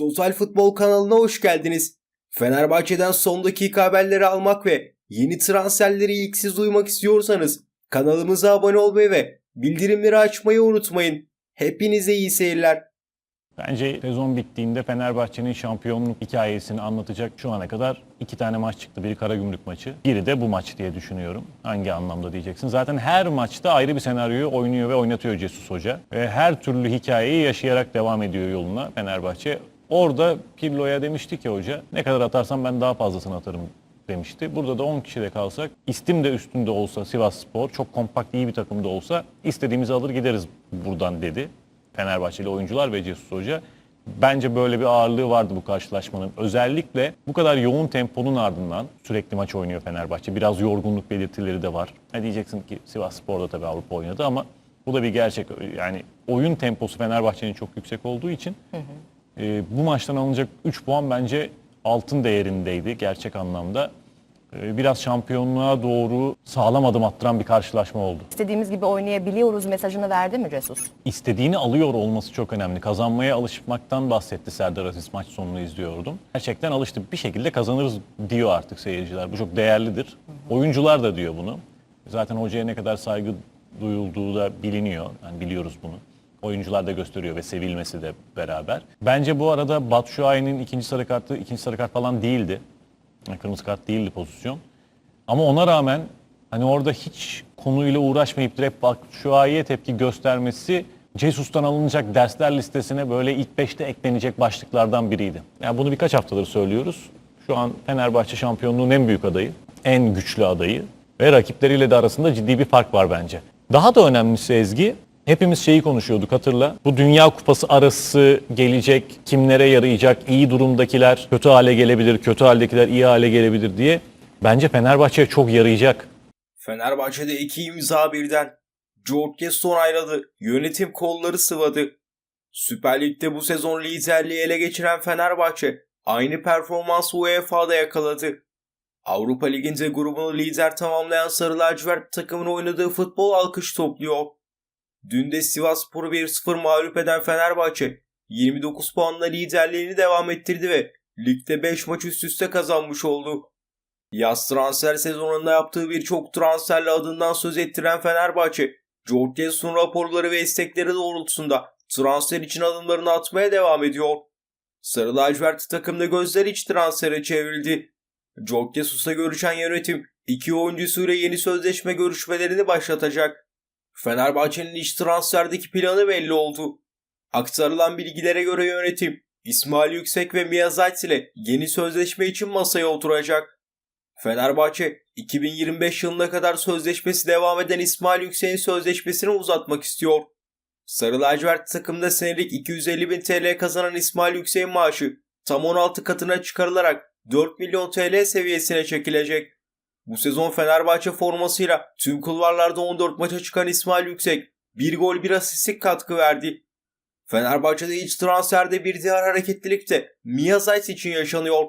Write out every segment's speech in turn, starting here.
Total Futbol kanalına hoş geldiniz. Fenerbahçe'den son dakika haberleri almak ve yeni transferleri ilk siz duymak istiyorsanız kanalımıza abone olmayı ve bildirimleri açmayı unutmayın. Hepinize iyi seyirler. Bence sezon bittiğinde Fenerbahçe'nin şampiyonluk hikayesini anlatacak şu ana kadar iki tane maç çıktı. Biri Karagümrük maçı, biri de bu maç diye düşünüyorum. Hangi anlamda diyeceksin. Zaten her maçta ayrı bir senaryoyu oynuyor ve oynatıyor Cesus Hoca. Ve her türlü hikayeyi yaşayarak devam ediyor yoluna Fenerbahçe. Orada Pirlo'ya demişti ki hoca ne kadar atarsam ben daha fazlasını atarım demişti. Burada da 10 kişide kalsak, istim de üstünde olsa Sivas Spor, çok kompakt iyi bir takımda olsa istediğimizi alır gideriz buradan dedi. Fenerbahçeli oyuncular ve Cesus Hoca. Bence böyle bir ağırlığı vardı bu karşılaşmanın. Özellikle bu kadar yoğun temponun ardından sürekli maç oynuyor Fenerbahçe. Biraz yorgunluk belirtileri de var. Ne diyeceksin ki Sivas Spor'da tabii Avrupa oynadı ama bu da bir gerçek. Yani oyun temposu Fenerbahçe'nin çok yüksek olduğu için e, bu maçtan alınacak 3 puan bence altın değerindeydi gerçek anlamda. E, biraz şampiyonluğa doğru sağlam adım attıran bir karşılaşma oldu. İstediğimiz gibi oynayabiliyoruz mesajını verdi mi Jesus? istediğini alıyor olması çok önemli. Kazanmaya alışmaktan bahsetti Serdar Aziz maç sonunu izliyordum. Gerçekten alıştı. Bir şekilde kazanırız diyor artık seyirciler. Bu çok değerlidir. Oyuncular da diyor bunu. Zaten hocaya ne kadar saygı duyulduğu da biliniyor. Yani biliyoruz bunu. Oyuncular da gösteriyor ve sevilmesi de beraber. Bence bu arada Batshuayi'nin ikinci sarı kartı, ikinci sarı kart falan değildi. Kırmızı kart değildi pozisyon. Ama ona rağmen hani orada hiç konuyla uğraşmayıp direkt ayeye tepki göstermesi Jesus'tan alınacak dersler listesine böyle ilk 5'te eklenecek başlıklardan biriydi. Yani bunu birkaç haftadır söylüyoruz. Şu an Fenerbahçe şampiyonluğun en büyük adayı, en güçlü adayı ve rakipleriyle de arasında ciddi bir fark var bence. Daha da önemlisi Ezgi, hepimiz şeyi konuşuyorduk hatırla. Bu Dünya Kupası arası gelecek, kimlere yarayacak, iyi durumdakiler kötü hale gelebilir, kötü haldekiler iyi hale gelebilir diye. Bence Fenerbahçe'ye çok yarayacak. Fenerbahçe'de iki imza birden. George Gaston ayrıldı. Yönetim kolları sıvadı. Süper Lig'de bu sezon liderliği ele geçiren Fenerbahçe aynı performansı UEFA'da yakaladı. Avrupa Ligi'nde grubunu lider tamamlayan Sarı Lacivert takımın oynadığı futbol alkış topluyor. Dün de Sivasspor'u 1-0 mağlup eden Fenerbahçe 29 puanla liderliğini devam ettirdi ve ligde 5 maç üst üste kazanmış oldu. Yaz transfer sezonunda yaptığı birçok transferle adından söz ettiren Fenerbahçe, George Jesus raporları ve istekleri doğrultusunda transfer için adımlarını atmaya devam ediyor. Sarı lacivert takımda gözler iç transfere çevrildi. George Jesus'la görüşen yönetim iki oyuncusuyla yeni sözleşme görüşmelerini başlatacak. Fenerbahçe'nin iç transferdeki planı belli oldu. Aktarılan bilgilere göre yönetim İsmail Yüksek ve Mia Zayt ile yeni sözleşme için masaya oturacak. Fenerbahçe 2025 yılına kadar sözleşmesi devam eden İsmail Yüksek'in sözleşmesini uzatmak istiyor. Sarı lacivert takımda senelik 250 bin TL kazanan İsmail Yüksek'in maaşı tam 16 katına çıkarılarak 4 milyon TL seviyesine çekilecek. Bu sezon Fenerbahçe formasıyla tüm kulvarlarda 14 maça çıkan İsmail Yüksek bir gol bir asistlik katkı verdi. Fenerbahçe'de iç transferde bir diğer hareketlilik de Mia Zayt için yaşanıyor.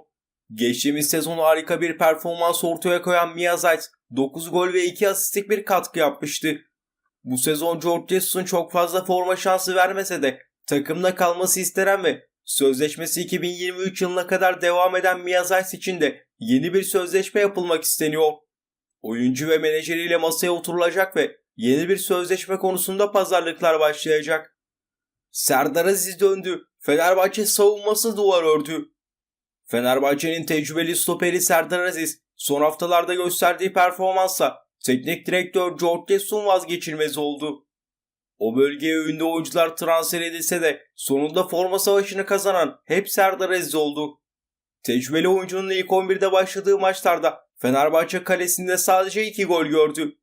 Geçtiğimiz sezon harika bir performans ortaya koyan Mia Zayt 9 gol ve 2 asistlik bir katkı yapmıştı. Bu sezon George Jesus'un çok fazla forma şansı vermese de takımda kalması istenen ve sözleşmesi 2023 yılına kadar devam eden Mia Zayt için de yeni bir sözleşme yapılmak isteniyor. Oyuncu ve menajeriyle masaya oturulacak ve yeni bir sözleşme konusunda pazarlıklar başlayacak. Serdar Aziz döndü. Fenerbahçe savunması duvar ördü. Fenerbahçe'nin tecrübeli stoperi Serdar Aziz son haftalarda gösterdiği performansla teknik direktör George Jesus vazgeçilmez oldu. O bölgeye ünlü oyuncular transfer edilse de sonunda forma savaşını kazanan hep Serdar Aziz oldu. Tecrübeli oyuncunun ilk 11'de başladığı maçlarda Fenerbahçe kalesinde sadece 2 gol gördü.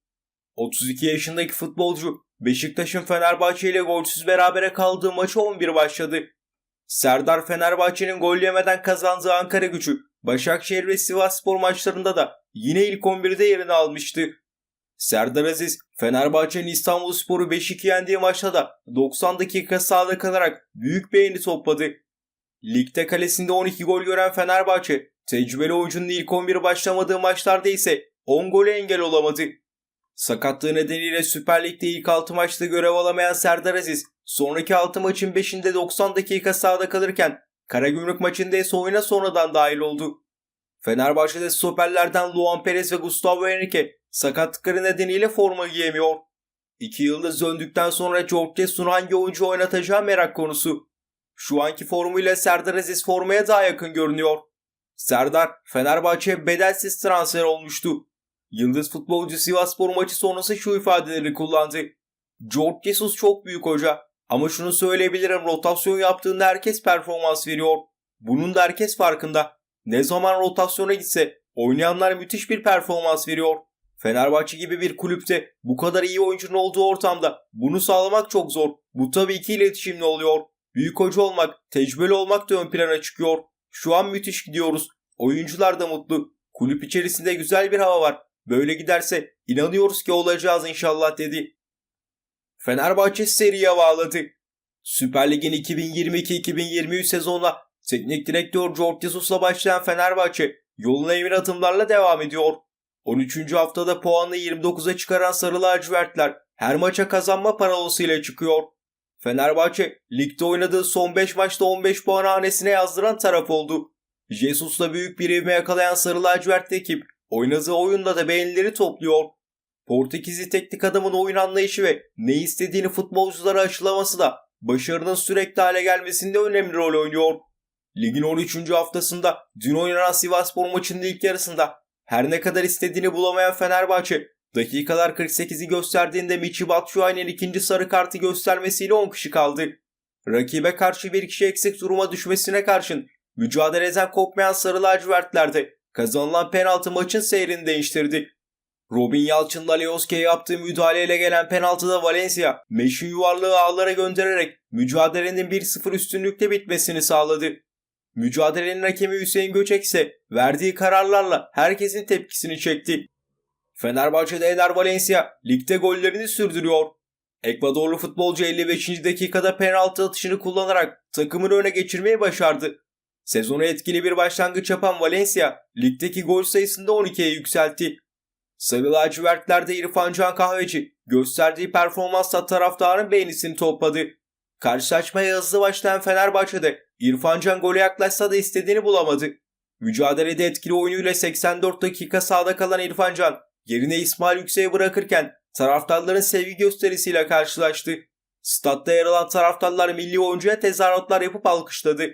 32 yaşındaki futbolcu Beşiktaş'ın Fenerbahçe ile golsüz berabere kaldığı maçı 11 başladı. Serdar Fenerbahçe'nin gol yemeden kazandığı Ankara gücü, Başakşehir ve Sivasspor maçlarında da yine ilk 11'de yerini almıştı. Serdar Aziz, Fenerbahçe'nin İstanbulspor'u 5-2 yendiği maçta da 90 dakika sahada kalarak büyük beğeni topladı. Ligde kalesinde 12 gol gören Fenerbahçe, tecrübeli oyuncunun ilk 11 başlamadığı maçlarda ise 10 gole engel olamadı. Sakatlığı nedeniyle Süper Lig'de ilk 6 maçta görev alamayan Serdar Aziz, sonraki 6 maçın 5'inde 90 dakika sahada kalırken Karagümrük maçında ise oyuna sonradan dahil oldu. Fenerbahçe'de stoperlerden Luan Perez ve Gustavo Henrique sakatlıkları nedeniyle forma giyemiyor. İki yıldız döndükten sonra George Jesus'un hangi oyuncu oynatacağı merak konusu. Şu anki formuyla Serdar Aziz formaya daha yakın görünüyor. Serdar Fenerbahçe'ye bedelsiz transfer olmuştu. Yıldız futbolcu Sivasspor maçı sonrası şu ifadeleri kullandı. George Jesus çok büyük hoca ama şunu söyleyebilirim rotasyon yaptığında herkes performans veriyor. Bunun da herkes farkında. Ne zaman rotasyona gitse oynayanlar müthiş bir performans veriyor. Fenerbahçe gibi bir kulüpte bu kadar iyi oyuncunun olduğu ortamda bunu sağlamak çok zor. Bu tabii ki iletişimle oluyor. Büyük hoca olmak, tecrübeli olmak da ön plana çıkıyor. Şu an müthiş gidiyoruz. Oyuncular da mutlu. Kulüp içerisinde güzel bir hava var. Böyle giderse inanıyoruz ki olacağız inşallah dedi. Fenerbahçe seriye bağladı. Süper Lig'in 2022-2023 sezonuna teknik direktör George Jesus'la başlayan Fenerbahçe yoluna emin adımlarla devam ediyor. 13. haftada puanını 29'a çıkaran Sarı Lacivertler her maça kazanma paralosuyla çıkıyor. Fenerbahçe ligde oynadığı son 5 maçta 15 puan hanesine yazdıran taraf oldu. Jesus'la büyük bir ivme yakalayan Sarı Lacivertli ekip oynadığı oyunda da beğenileri topluyor. Portekizli teknik adamın oyun anlayışı ve ne istediğini futbolculara aşılaması da başarının sürekli hale gelmesinde önemli rol oynuyor. Ligin 13. haftasında dün oynanan Sivasspor maçının ilk yarısında her ne kadar istediğini bulamayan Fenerbahçe dakikalar 48'i gösterdiğinde Michi Batshuayi'nin ikinci sarı kartı göstermesiyle 10 kişi kaldı. Rakibe karşı bir kişi eksik duruma düşmesine karşın mücadeleden kopmayan sarı lacivertlerde kazanılan penaltı maçın seyrini değiştirdi. Robin Yalçın'la Leoske'ye yaptığı müdahaleyle gelen penaltıda Valencia, meşin yuvarlığı ağlara göndererek mücadelenin 1-0 üstünlükle bitmesini sağladı. Mücadelenin hakemi Hüseyin Göçek ise verdiği kararlarla herkesin tepkisini çekti. Fenerbahçe'de Ener Valencia ligde gollerini sürdürüyor. Ekvadorlu futbolcu 55. dakikada penaltı atışını kullanarak takımını öne geçirmeyi başardı. Sezonu etkili bir başlangıç yapan Valencia, ligdeki gol sayısını da 12'ye yükseltti. Sarı lacivertlerde İrfan Can Kahveci gösterdiği performansla taraftarın beğenisini topladı. Karşılaşmaya hızlı başlayan Fenerbahçe'de İrfan Can gole yaklaşsa da istediğini bulamadı. Mücadelede etkili oyunuyla 84 dakika sahada kalan İrfan Can yerine İsmail Yüksek'i bırakırken taraftarların sevgi gösterisiyle karşılaştı. Statta yer alan taraftarlar milli oyuncuya tezahüratlar yapıp alkışladı.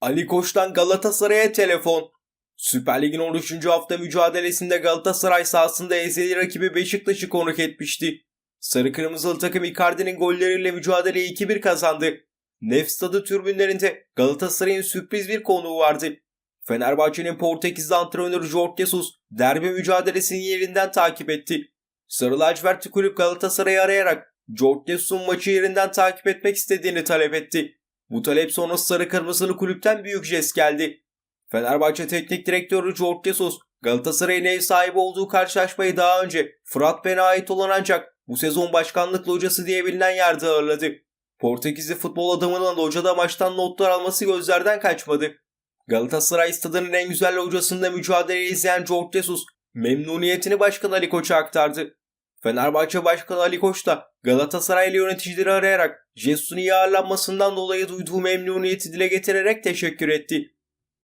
Ali Koç'tan Galatasaray'a telefon. Süper Lig'in 13. hafta mücadelesinde Galatasaray sahasında ezeli rakibi Beşiktaş'ı konuk etmişti. Sarı Kırmızılı takım Icardi'nin golleriyle mücadeleyi 2-1 kazandı. Nef türbünlerinde Galatasaray'ın sürpriz bir konuğu vardı. Fenerbahçe'nin Portekizli antrenörü Jorge Jesus derbi mücadelesini yerinden takip etti. Sarı lacivertli kulüp Galatasaray'ı arayarak Jorge Jesus'un maçı yerinden takip etmek istediğini talep etti. Bu talep sonrası Sarı Kırmızılı kulüpten büyük jest geldi. Fenerbahçe Teknik Direktörü Jorge Jesus, Galatasaray'ın ev sahibi olduğu karşılaşmayı daha önce Fırat Ben'e ait olan ancak bu sezon başkanlıklı hocası diye bilinen yerde ağırladı. Portekizli futbol adamının hocada maçtan notlar alması gözlerden kaçmadı. Galatasaray stadının en güzel hocasında mücadeleyi izleyen Jorge Jesus memnuniyetini Başkan Ali Koç'a aktardı. Fenerbahçe Başkanı Ali Koç da Galatasaraylı yöneticileri arayarak Jesus'un iyi ağırlanmasından dolayı duyduğu memnuniyeti dile getirerek teşekkür etti.